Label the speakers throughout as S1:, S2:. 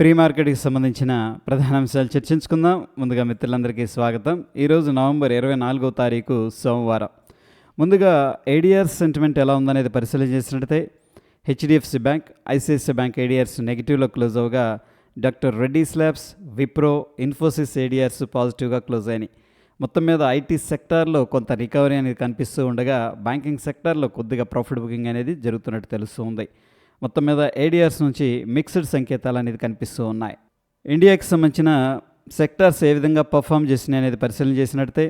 S1: Pre మార్కెట్కి సంబంధించిన ప్రధాన అంశాలు చర్చించుకుందాం. ముందుగా మిత్రులందరికీ స్వాగతం. ఈరోజు నవంబర్ ఇరవై నాలుగో తారీఖు సోమవారం. ముందుగా ఏడిఆర్ సెంటిమెంట్ ఎలా ఉందనేది పరిశీలన చేసినట్టయితే HDFC Bank ICICI Bank ADRs నెగిటివ్లో close అవగా doctor Reddy labs Wipro Infosys ADRs పాజిటివ్గా క్లోజ్ అయినాయి. మొత్తం మీద ఐటీ సెక్టార్లో కొంత రికవరీ అనేది కనిపిస్తూ ఉండగా బ్యాంకింగ్ సెక్టార్లో కొద్దిగా ప్రాఫిట్ బుకింగ్ అనేది జరుగుతున్నట్టు తెలుస్తూ ఉంది. మొత్తం మీద ఏడిఆర్స్ నుంచి మిక్స్డ్ సంకేతాలు అనేది కనిపిస్తూ ఉన్నాయి. ఇండియాకి సంబంధించిన సెక్టార్స్ ఏ విధంగా పర్ఫామ్ చేసినాయి అనేది పరిశీలన చేసినట్టే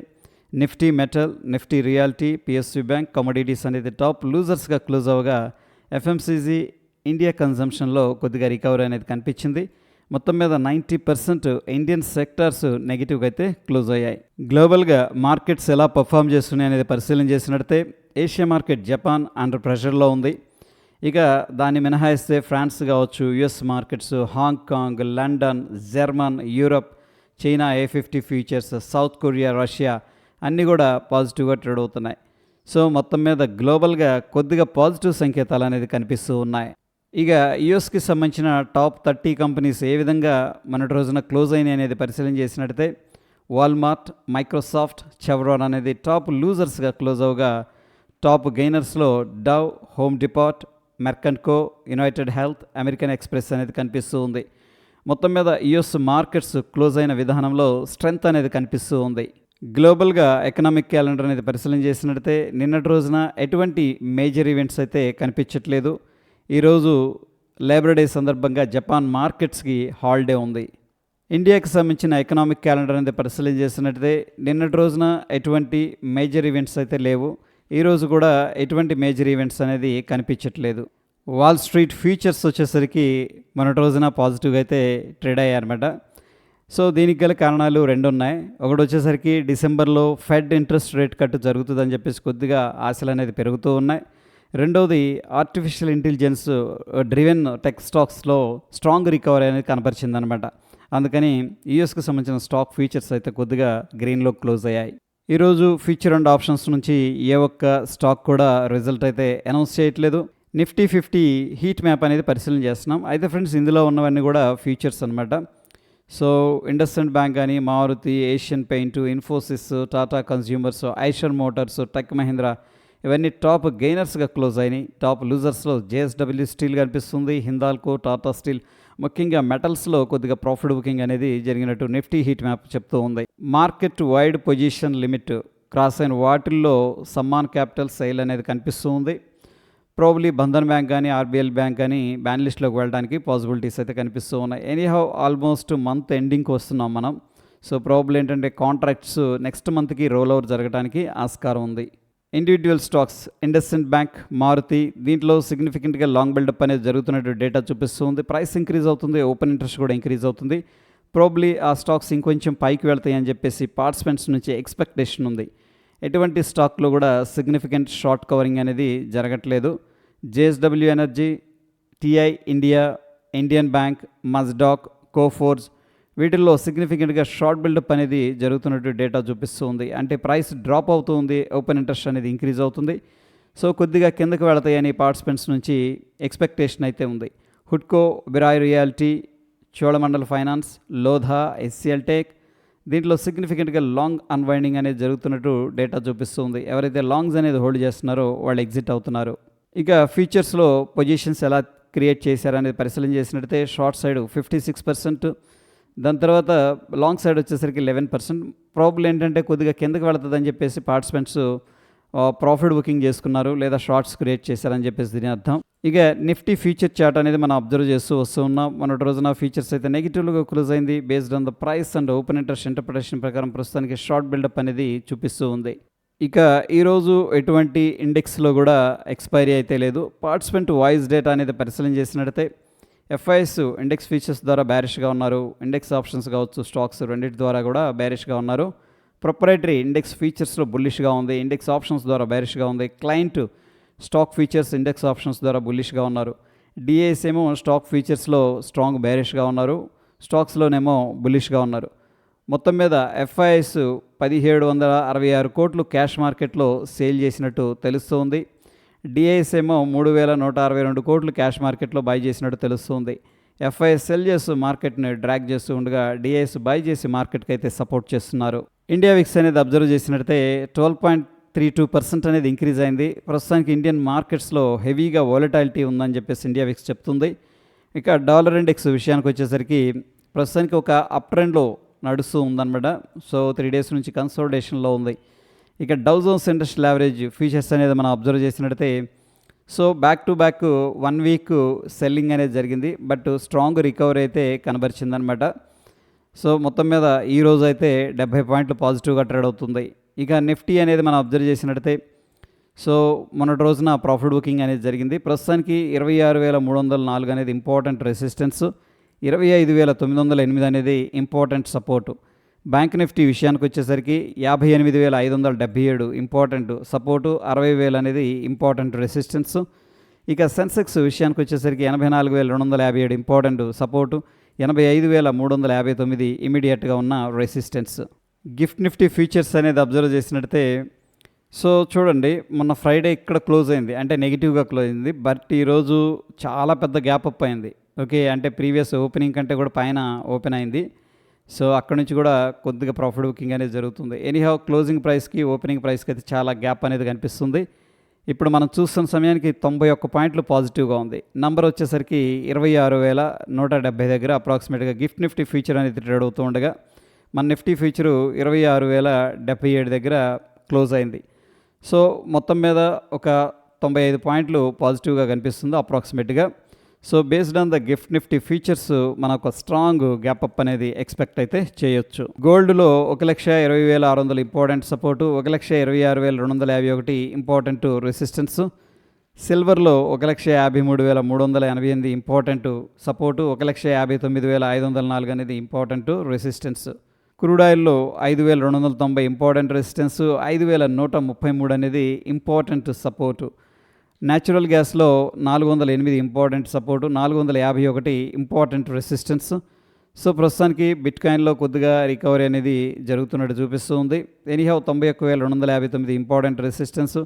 S1: Nifty metal Nifty reality PSU bank commodities అనేది టాప్ లూజర్స్గా క్లోజ్ అవగా ఎఫ్ఎంసీజీ ఇండియా కన్జంప్షన్లో కొద్దిగా రికవరీ అనేది కనిపించింది. మొత్తం మీద నైంటీ పర్సెంట్ ఇండియన్ సెక్టార్స్ నెగిటివ్గా అయితే క్లోజ్ అయ్యాయి. గ్లోబల్గా మార్కెట్స్ ఎలా పర్ఫామ్ చేస్తున్నాయి అనేది పరిశీలన చేసినట్టే ఏషియా మార్కెట్ జపాన్ అండర్ ప్రెషర్లో ఉంది. ఇక దాన్ని మినహాయిస్తే ఫ్రాన్స్ కావచ్చు US markets Hong Kong London German Europe China A fifty futures South Korea Russia అన్నీ కూడా పాజిటివ్గా ట్రేడ్ అవుతున్నాయి. సో మొత్తం మీద గ్లోబల్గా కొద్దిగా పాజిటివ్ సంకేతాలు అనేది కనిపిస్తూ ఉన్నాయి. ఇక యుఎస్కి సంబంధించిన టాప్ థర్టీ కంపెనీస్ ఏ విధంగా మొన్నటి రోజున క్లోజ్ అయినాయి అనేది పరిశీలన చేసినట్టయితే వాల్మార్ట్ మైక్రోసాఫ్ట్ చెవ్రాన్ అనేది టాప్ లూజర్స్గా క్లోజ్ అవగా టాప్ గెయినర్స్లో డవ్ హోమ్ డిపార్ట్ మెర్కంట్కో యునైటెడ్ హెల్త్ అమెరికన్ ఎక్స్ప్రెస్ అనేది కనిపిస్తూ ఉంది. మొత్తం మీద యుఎస్ మార్కెట్స్ క్లోజ్ అయిన విధానంలో స్ట్రెంగ్త్ అనేది కనిపిస్తూ ఉంది. గ్లోబల్గా ఎకనామిక్ క్యాలెండర్ అనేది పరిశీలన చేసినట్టయితే నిన్నటి రోజున ఎటువంటి మేజర్ ఈవెంట్స్ అయితే కనిపించట్లేదు. ఈరోజు లేబర్ డే సందర్భంగా జపాన్ మార్కెట్స్కి హాలిడే ఉంది. ఇండియాకి సంబంధించిన ఎకనామిక్ క్యాలెండర్ అనేది పరిశీలన చేసినట్టయితే నిన్నటి రోజున ఎటువంటి మేజర్ ఈవెంట్స్ అయితే లేవు. ఈరోజు కూడా ఎటువంటి మేజర్ ఈవెంట్స్ అనేది కనిపించట్లేదు. వాల్ స్ట్రీట్ ఫ్యూచర్స్ వచ్చేసరికి మొన్నటి రోజున పాజిటివ్గా అయితే ట్రేడ్ అయ్యారన్నమాట. సో దీనికి గల కారణాలు రెండు ఉన్నాయి ఒకటి వచ్చేసరికి డిసెంబర్లో ఫెడ్ ఇంట్రెస్ట్ రేట్ కట్ జరుగుతుందని చెప్పేసి కొద్దిగా ఆశలు అనేది పెరుగుతూ ఉన్నాయి. రెండవది ఆర్టిఫిషియల్ ఇంటెలిజెన్స్ డ్రివెన్ టెక్ స్టాక్స్లో స్ట్రాంగ్ రికవరీ అనేది కనపరిచిందనమాట అందుకని యూఎస్కి సంబంధించిన స్టాక్ ఫీచర్స్ అయితే కొద్దిగా గ్రీన్లో క్లోజ్ అయ్యాయి. ఈరోజు ఫ్యూచర్ అండ్ ఆప్షన్స్ నుంచి ఏ ఒక్క స్టాక్ కూడా రిజల్ట్ అయితే అనౌన్స్ చేయట్లేదు. నిఫ్టీ ఫిఫ్టీ హీట్ మ్యాప్ అనేది పరిశీలన చేస్తున్నాం. అయితే ఫ్రెండ్స్ ఇందులో ఉన్నవన్నీ కూడా ఫ్యూచర్స్ అనమాట సో ఇండస్ఇండ్ బ్యాంక్ కానీ Maruti Asian Paint Infosys Tata Consumers Eicher Motors Tech Mahindra ఇవన్నీ టాప్ గెయినర్స్గా క్లోజ్ అయినాయి. టాప్ లూజర్స్లో జేఎస్డబ్ల్యూ స్టీల్ కనిపిస్తుంది. హిందాల్కో టాటా స్టీల్ ముఖ్యంగా మెటల్స్లో కొద్దిగా ప్రాఫిట్ బుకింగ్ అనేది జరిగినట్టు నిఫ్టీ హీట్ మ్యాప్ చెప్తూ ఉంది. Market wide position limit cross అయిన వాటిల్లో సమ్మాన్ క్యాపిటల్ సేల్ అనేది కనిపిస్తూ ఉంది. ప్రాబ్లీ బంధన్ బ్యాంక్ కానీ ఆర్బీఎల్ బ్యాంక్ కానీ బ్యాన్ లిస్ట్లోకి వెళ్ళడానికి పాసిబిలిటీస్ అయితే కనిపిస్తూ ఉన్నాయి. ఎనీహౌ ఆల్మోస్ట్ మంత్ ఎండింగ్కి వస్తున్నాం మనం. సో ప్రాబ్లం ఏంటంటే కాంట్రాక్ట్స్ నెక్స్ట్ మంత్కి రోల్ ఓవర్ జరగడానికి ఆస్కారం ఉంది. Individual stocks IndusInd Bank Maruti దీంట్లో సిగ్నిఫికెంట్గా లాంగ్ బిల్డప్ అనేది జరుగుతున్నట్టు డేటా చూపిస్తుంది. ప్రైస్ ఇంక్రీజ్ అవుతుంది ఓపెన్ ఇంట్రెస్ట్ కూడా ఇంక్రీజ్ అవుతుంది. ప్రాబ్లీ ఆ స్టాక్స్ ఇంకొంచెం పైకి వెళ్తాయి అని చెప్పేసి పార్టిసిపెంట్స్ నుంచి ఎక్స్పెక్టేషన్ ఉంది. ఎటువంటి స్టాక్లో కూడా సిగ్నిఫికెంట్ షార్ట్ కవరింగ్ అనేది జరగట్లేదు. JSW Energy TI India Indian Bank Mazdock Coforge వీటిల్లో సిగ్నిఫికెంట్గా షార్ట్ బిల్డప్ అనేది జరుగుతున్నట్టు డేటా చూపిస్తుంది అంటే ప్రైస్ డ్రాప్ అవుతుంది ఓపెన్ ఇంట్రెస్ట్ అనేది ఇంక్రీజ్ అవుతుంది. సో కొద్దిగా కిందకి వెళతాయని పార్టిసిపెంట్స్ నుంచి ఎక్స్పెక్టేషన్ అయితే ఉంది. హుడ్కో బిరాయ్ reality Cholamandal Finance Lodha SCL Tech దీంట్లో సిగ్నిఫికెంట్గా లాంగ్ అన్వైండింగ్ అనేది జరుగుతున్నట్టు డేటా చూపిస్తుంది ఎవరైతే లాంగ్స్ అనేది హోల్డ్ చేస్తున్నారో వాళ్ళు ఎగ్జిట్ అవుతున్నారు. ఇక ఫీచర్స్లో పొజిషన్స్ ఎలా క్రియేట్ చేశారనేది పరిశీలన చేసినట్టయితే short side fifty six percent దాని తర్వాత లాంగ్ సైడ్ వచ్చేసరికి లెవెన్ పర్సెంట్. ప్రాబ్లం ఏంటంటే కొద్దిగా కిందకి వెళుతుందని చెప్పేసి పార్టిసిపెంట్స్ ప్రాఫిట్ బుకింగ్ చేసుకున్నారు లేదా షార్ట్స్ క్రియేట్ చేశారని చెప్పేసి దీని అర్థం. ఇక నిఫ్టీ ఫ్యూచర్ చార్ట్ అనేది మనం అబ్జర్వ్ చేస్తూ వస్తూ ఉన్నాం. మొన్నటి రోజున ఫీచర్స్ అయితే నెగిటివ్గా క్లోజ్ అయింది. Based on the price and open interest interpretation ప్రకారం ప్రస్తుతానికి షార్ట్ బిల్డప్ అనేది చూపిస్తూ ఉంది. ఇక ఈరోజు ఎటువంటి ఇండెక్స్లో కూడా ఎక్స్పైరీ అయితే లేదు. పార్టిసిపెంట్ వాయిస్ డేటా అనేది పరిశీలన చేసినట్టయితే ఎఫ్ఐఎస్ ఇండెక్స్ ఫీచర్స్ ద్వారా బ్యారిష్గా ఉన్నారు. ఇండెక్స్ ఆప్షన్స్ కావచ్చు స్టాక్స్ రెండింటి ద్వారా కూడా బ్యారిష్గా ఉన్నారు. ప్రొపరేటరీ ఇండెక్స్ ఫీచర్స్లో బుల్లిష్గా ఉంది. ఇండెక్స్ ఆప్షన్స్ ద్వారా బ్యారిష్గా ఉంది. Client stock futures index options ద్వారా బుల్లిష్గా ఉన్నారు. డిఏఎస్ ఏమో స్టాక్ ఫీచర్స్లో స్ట్రాంగ్ బ్యారిష్గా ఉన్నారు. స్టాక్స్లోనేమో బుల్లిష్గా ఉన్నారు. మొత్తం మీద ఎఫ్ఐఎస్ పదిహేడు వందల అరవై ఆరు కోట్లు క్యాష్ మార్కెట్లో సేల్ చేసినట్టు తెలుస్తోంది. డిఐఎస్ ఏమో మూడు వేల నూట అరవై రెండు కోట్లు క్యాష్ మార్కెట్లో బై చేసినట్టు తెలుస్తుంది. ఎఫ్ఐఎస్ సెల్ చేస్తూ మార్కెట్ని డ్రాగ్ చేస్తూ ఉండగా డిఐఎస్ బై చేసి మార్కెట్కి అయితే సపోర్ట్ చేస్తున్నారు. ఇండియా విక్స్ అనేది అబ్జర్వ్ చేసినట్టయితే twelve point three two percent అనేది ఇంక్రీజ్ అయింది. ప్రస్తుతానికి ఇండియన్ మార్కెట్స్లో హెవీగా వాలటాలిటీ ఉందని చెప్పేసి ఇండియా విక్స్ చెప్తుంది. ఇక డాలర్ ఇండెక్స్ విషయానికి వచ్చేసరికి ప్రస్తుతానికి ఒక అప్ ట్రెండ్లో నడుస్తూ ఉందన్నమాట. సో త్రీ డేస్ నుంచి కన్సోల్టేషన్లో ఉంది. ఇక డౌజోన్స్ ఇండస్ట్రియల్ యావరేజ్ ఫీచర్స్ అనేది మనం అబ్జర్వ్ చేసినట్టయితే so back to back one week selling అనేది జరిగింది బట్ స్ట్రాంగ్ రికవరీ అయితే కనబరిచిందనమాట సో మొత్తం మీద ఈ రోజు అయితే డెబ్బై పాయింట్లు పాజిటివ్గా ట్రేడ్ అవుతుంది. ఇక నిఫ్టీ అనేది మనం అబ్జర్వ్ చేసినట్టయితే సో మొన్నటి రోజున ప్రాఫిట్ బుకింగ్ అనేది జరిగింది. ప్రస్తుతానికి ఇరవై ఆరు వేల మూడు వందల నాలుగు అనేది ఇంపార్టెంట్ రెసిస్టెన్స్ ఇరవై ఐదు వేల తొమ్మిది వందల ఎనిమిది అనేది ఇంపార్టెంట్ సపోర్టు బ్యాంక్ నిఫ్టీ విషయానికి వచ్చేసరికి యాభై ఎనిమిది వేల ఐదు వందల డెబ్బై ఏడు ఇంపార్టెంట్ సపోర్టు అరవై వేలు అనేది ఇంపార్టెంట్ రెసిస్టెన్స్. ఇక సెన్సెక్స్ విషయానికి వచ్చేసరికి ఎనభై నాలుగు వేల రెండు వందల యాభై ఏడు ఇంపార్టెంట్ సపోర్టు ఎనభై ఐదు వేల మూడు వందల యాభై తొమ్మిది ఇమీడియట్గా ఉన్న రెసిస్టెన్స్. గిఫ్ట్ నిఫ్టీ ఫీచర్స్ అనేది అబ్జర్వ్ చేసినట్టయితే సో చూడండి మొన్న ఫ్రైడే ఇక్కడ క్లోజ్ అయింది. అంటే నెగిటివ్గా క్లోజ్ అయింది. బట్ ఈరోజు చాలా పెద్ద గ్యాప్ అప్ అయింది. ఓకే అంటే ప్రీవియస్ ఓపెనింగ్ కంటే కూడా పైన ఓపెన్ అయింది. సో అక్కడ నుంచి కూడా కొద్దిగా ప్రాఫిట్ బుకింగ్ అనేది జరుగుతుంది. ఎనీహౌ క్లోజింగ్ ప్రైస్కి ఓపెనింగ్ ప్రైస్కి అయితే చాలా గ్యాప్ అనేది కనిపిస్తుంది. ఇప్పుడు మనం చూస్తున్న సమయానికి తొంభై ఒక్క పాయింట్లు పాజిటివ్గా ఉంది. నంబర్ వచ్చేసరికి ఇరవై ఆరు వేల నూట డెబ్బై దగ్గర అప్రాక్సిమేట్గా గిఫ్ట్ నిఫ్టీ ఫీచర్ అనేది ట్రేడ్ అవుతూ ఉండగా మన నిఫ్టీ ఫ్యూచరు ఇరవై ఆరు వేల డెబ్బై ఏడు దగ్గర క్లోజ్ అయింది. సో మొత్తం మీద ఒక తొంభై ఐదు పాయింట్లు పాజిటివ్గా కనిపిస్తుంది అప్రాక్సిమేట్గా so based on the GIFT Nifty futures మనకు స్ట్రాంగ్ గ్యాప్ అప్ అనేది ఎక్స్పెక్ట్ అయితే చేయొచ్చు గోల్డ్లో ఒక లక్ష ఇరవై వేల ఆరు వందల ఇంపార్టెంట్ సపోర్టు ఒక లక్ష ఇరవై ఆరు వేల రెండు వందల యాభై ఒకటి ఇంపార్టెంట్ రెసిస్టెన్స్ సిల్వర్లో ఒక లక్ష యాభై మూడు వేల మూడు వందల ఎనభై ఎనిమిది ఇంపార్టెంట్ సపోర్టు ఒక లక్ష యాభై తొమ్మిది వేల ఐదు వందల నాలుగు అనేది ఇంపార్టెంట్ రెసిస్టెన్స్ క్రూడ్ ఆయిల్లో ఐదు వేల రెండు వందల తొంభై ఇంపార్టెంట్ రెసిస్టెన్స్ ఐదు వేల నూట ముప్పై మూడు అనేది ఇంపార్టెంట్ సపోర్టు న్యాచురల్ గ్యాస్లో నాలుగు వందల ఎనిమిది ఇంపార్టెంట్ సపోర్టు నాలుగు వందల యాభై ఒకటి ఇంపార్టెంట్ రెసిస్టెన్స్. సో ప్రస్తుతానికి బిట్ కాయిన్లో కొద్దిగా రికవరీ అనేది జరుగుతున్నట్టు చూపిస్తూ ఉంది. ఎనీహౌ తొంభై ఒక్క వేల రెండు వందల యాభై తొమ్మిది ఇంపార్టెంట్ రెసిస్టెన్స్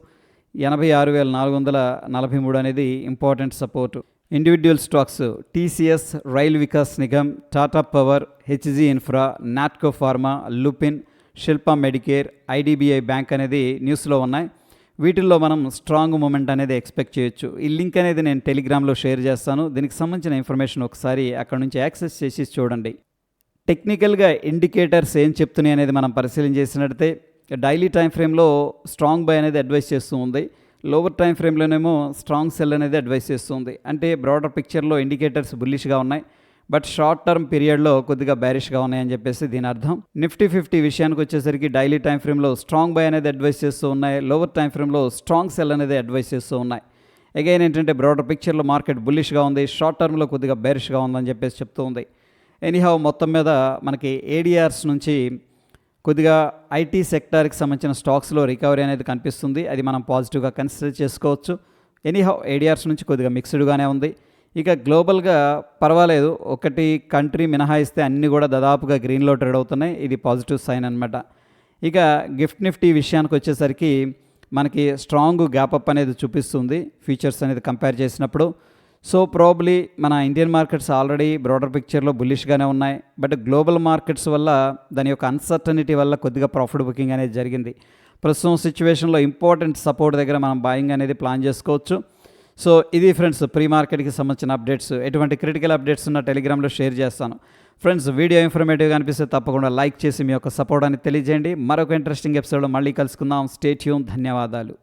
S1: ఎనభై ఆరు వేల నాలుగు వందల నలభై మూడు అనేది important support. Individual stocks TCS Rail Vikas Nigam Tata Power HG Infra Natco Pharma Lupin Shilpa Medicare IDBI Bank అనేది న్యూస్లో ఉన్నాయి. వీటిల్లో మనం స్ట్రాంగ్ మూమెంట్ అనేది ఎక్స్పెక్ట్ చేయొచ్చు. ఈ లింక్ అనేది నేను టెలిగ్రామ్లో షేర్ చేస్తాను. దీనికి సంబంధించిన ఇన్ఫర్మేషన్ ఒకసారి అక్కడ నుంచి యాక్సెస్ చేసి చూడండి. టెక్నికల్గా ఇండికేటర్స్ ఏం చెప్తున్నాయి అనేది మనం పరిశీలన చేసినట్టే డైలీ టైం ఫ్రేమ్లో స్ట్రాంగ్ బై అనేది అడ్వైస్ చేస్తూ ఉంది. లోవర్ టైం ఫ్రేమ్లోనేమో స్ట్రాంగ్ సెల్ అనేది అడ్వైస్ చేస్తుంది అంటే బ్రాడర్ పిక్చర్లో ఇండికేటర్స్ బుల్లిష్గా ఉన్నాయి. బట్ షార్ట్ టర్మ్ పీరియడ్లో కొద్దిగా బ్యారిష్గా ఉన్నాయని చెప్పేసి దీని అర్థం. నిఫ్టీ ఫిఫ్టీ విషయానికి వచ్చేసరికి డైలీ టైం ఫ్రేమ్లో స్ట్రాంగ్ బై అనేది అడ్వైస్ చేస్తూ ఉన్నాయి. లోవర్ టైం ఫ్రేమ్లో స్ట్రాంగ్ సెల్ అనేది అడ్వైస్ చేస్తూ ఉన్నాయి. అగైన్ ఏంటంటే బ్రాడర్ పిక్చర్లో మార్కెట్ బుల్లిష్గా ఉంది. షార్ట్ టర్మ్లో కొద్దిగా బేరిష్గా ఉందని చెప్పేసి చెప్తూ ఉంది. ఎనీహౌ మొత్తం మీద మనకి ఏడిఆర్స్ నుంచి కొద్దిగా ఐటీ సెక్టార్కి సంబంధించిన స్టాక్స్లో రికవరీ అనేది కనిపిస్తుంది. అది మనం పాజిటివ్గా కన్సిడర్ చేసుకోవచ్చు. ఎనీహౌ ఏడిఆర్స్ నుంచి కొద్దిగా మిక్స్డ్గానే ఉంది. ఇక గ్లోబల్గా పర్వాలేదు. ఒకటి కంట్రీ మినహాయిస్తే అన్నీ కూడా దాదాపుగా గ్రీన్లో ట్రేడ్ అవుతున్నాయి. ఇది పాజిటివ్ సైన్ అనమాట ఇక గిఫ్ట్ నిఫ్టీ విషయానికి వచ్చేసరికి మనకి స్ట్రాంగ్ గ్యాప్ అప్ అనేది చూపిస్తుంది. ఫీచర్స్ అనేది కంపేర్ చేసినప్పుడు. సో ప్రాబ్లీ మన ఇండియన్ మార్కెట్స్ ఆల్రెడీ బ్రాడర్ పిక్చర్లో బుల్లిష్గానే ఉన్నాయి. బట్ గ్లోబల్ మార్కెట్స్ వల్ల దాని యొక్క అన్సర్టనిటీ వల్ల కొద్దిగా ప్రాఫిట్ బుకింగ్ అనేది జరిగింది. ప్రస్తుతం సిచ్యువేషన్లో ఇంపార్టెంట్ సపోర్ట్ దగ్గర మనం బాయింగ్ అనేది ప్లాన్ చేసుకోవచ్చు. సో ఇది ఫ్రెండ్స్ ప్రీ మార్కెట్కి సంబంధించిన అప్డేట్స్. ఎటువంటి క్రిటికల్ అప్డేట్స్ ఉన్న టెలిగ్రామ్లో షేర్ చేస్తాను. ఫ్రెండ్స్ వీడియో ఇన్ఫర్మేటివ్గా అనిపిస్తే తప్పకుండా లైక్ చేసి మీ యొక్క సపోర్ట్ అని తెలియజేయండి. మరొక ఇంట్రెస్టింగ్ ఎపిసోడ్లో మళ్ళీ కలుసుకుందాం. స్టేట్యూమ్ ధన్యవాదాలు.